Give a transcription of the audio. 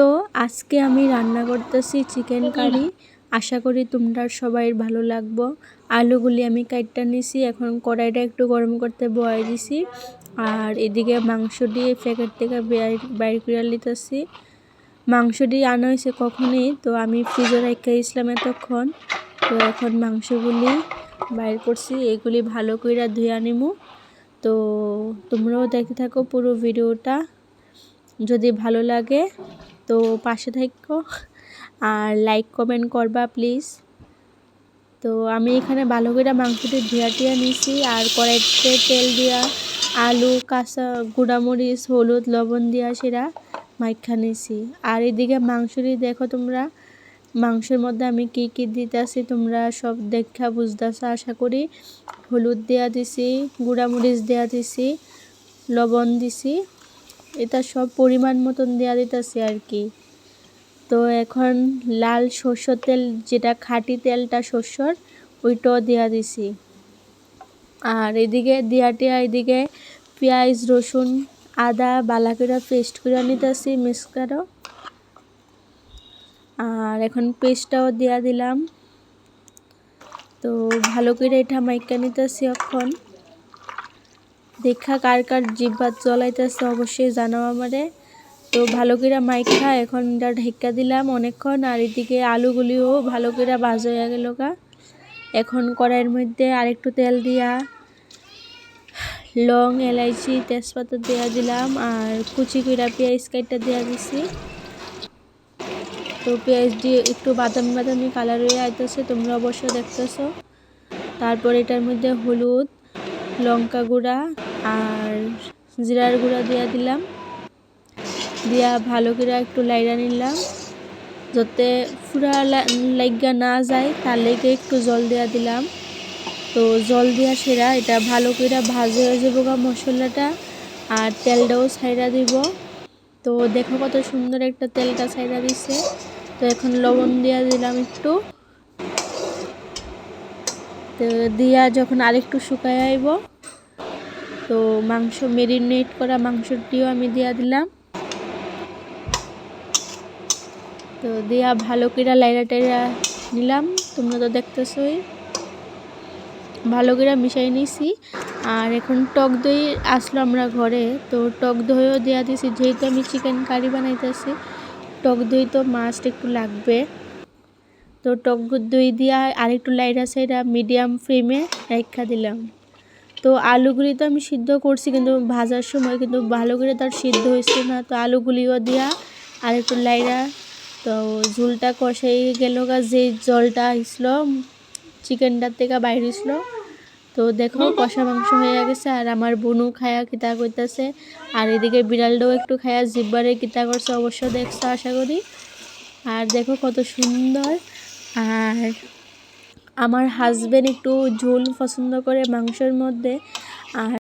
তো আজকে আমি রান্না করতেছি চিকেন কারি আশা করি তোমরা সবাই ভালো লাগবো। আলুগুলি আমি কাটটা নিছি, এখন কড়াইটা একটু গরম করতে বয়াই দিছি। আর এদিকে মাংস দিয়ে প্যাকেট থেকে বাইর করে নিতেছি। মাংসটি আনা হয়েছে কখনই, তো আমি ফ্রিজে রেখে গেছিলাম এতক্ষণ। তো এখন মাংসগুলি বাইর করছি, এগুলি ভালো করে ধুয়ে আনিমু তো তোমরাও দেখতে থাকো পুরো ভিডিওটা। যদি ভালো লাগে তো পাশে থাকো আর লাইক কমেন্ট করবা প্লিজ তো আমি এখানে ভালো করে মাংসটি ধুয়া টিয়া নিছি আর কড়াইতে তেল দিয়া আলু, কাঁচা গুঁড়ামরিচ, হলুদ, লবণ দিয়া সেরা মাইখা নিছি। আর এদিকে মাংসটি দেখো তোমরা, মাংসের মধ্যে আমি কি কি দিতেছি তোমরা সব দেখা বুঝতেছো আশা করি। হলুদ দেওয়া দিছি, গুঁড়ামরিচ দেওয়া দিছি, লবণ দিছি। এটা সব পরিমাণ মতন দেওয়া দিতেছি আর কি। তো এখন লাল সর্ষের তেল, যেটা খাঁটি তেলটা শস্যর ওইটাও দেওয়া দিছি। আর এদিকে দিয়াটিয়া এদিকে পেঁয়াজ, রসুন, আদা বালা করে পেস্ট করে নিতেছি মিক্স করো আর এখন পেস্টটাও দেওয়া দিলাম। তো ভালো করে এটা মাইকা নিতেছি এখন। দেখা কার কার জিব্বাত জ্বলাইতেছে অবশ্যই জানাও আমারে। তো ভালো করে মাইখা এখন ঢেক্কা দিলাম অনেকক্ষণ, আর এদিকে আলুগুলিও ভালো করে বাজ হয়ে গেল গা। এখন কড়াইয়ের মধ্যে আরেকটু তেল দিয়া লং এলাইচি তেজপাতা দেওয়া দিলাম, আর কুচি করে পেঁয়াজ কাইটটা দেওয়া দিছি। তো পেঁয়াজ দিয়ে একটু বাদামি বাদামি কালার হয়ে আইতেছে, তোমরা অবশ্য দেখতেছো। তারপর এটার মধ্যে হলুদ, লঙ্কা গুঁড়া আর জিরার গুঁড়া দিয়া দিলাম। দিয়া ভালো করে একটু লাইরা নিলাম। যাতে ফুরা লাইগা না যায়, তার লেগে একটু জল দেওয়া দিলাম। তো জল দিয়া সেরা, এটা ভালো করে ভাজে হয়ে যাব গা মশলাটা। আর তেলটাও ছাইরা দিব। তো দেখো কত সুন্দর একটা তেলটা ছাইরা দিছে। তো এখন লবণ দিয়া দিলাম একটু। তো দিয়া যখন আরেকটু শুকায় আইব তো মাংস মেরিনেট করা মাংসটিও আমি দিয়া দিলাম। তো দেয়া ভালো করে লাইরা টাইরা নিলাম, তোমরা তো দেখতেছই। ভালো করে মিশাই নিছি। আর এখন টক দই আসলো আমরা ঘরে, তো টক দইও দেওয়া দিছি। যেহেতু আমি চিকেন কারি বানাইতেছি, টক দই তো মাস্ট একটু লাগবে। তো টক দই দিয়া আরেকটু লাইরা সাইডা মিডিয়াম ফ্লেমে রেখা দিলাম। তো আলুগুলি তো আমি সিদ্ধ করছি, কিন্তু ভাজার সময় কিন্তু ভালো করে তার সিদ্ধ হয়েছে না। তো আলুগুলিও দিয়া আরেকটু লাইরা তো ঝুলটা কষাই গেল গা যে জলটা আসল চিকেনটার থেকে বাইর হয়েছিল তো দেখো কষা মাংস হয়ে গেছে, আর আমার বোনও খায়া কিতা করতেছে। আর এদিকে বিড়ালটাও একটু খায়া জিব্বারে কিতা করছে, অবশ্য দেখছ, আশা করি। আর দেখো কত সুন্দর, আর আমার হাজব্যান্ড একটু ঝোল পছন্দ করে মাংসের মধ্যে আর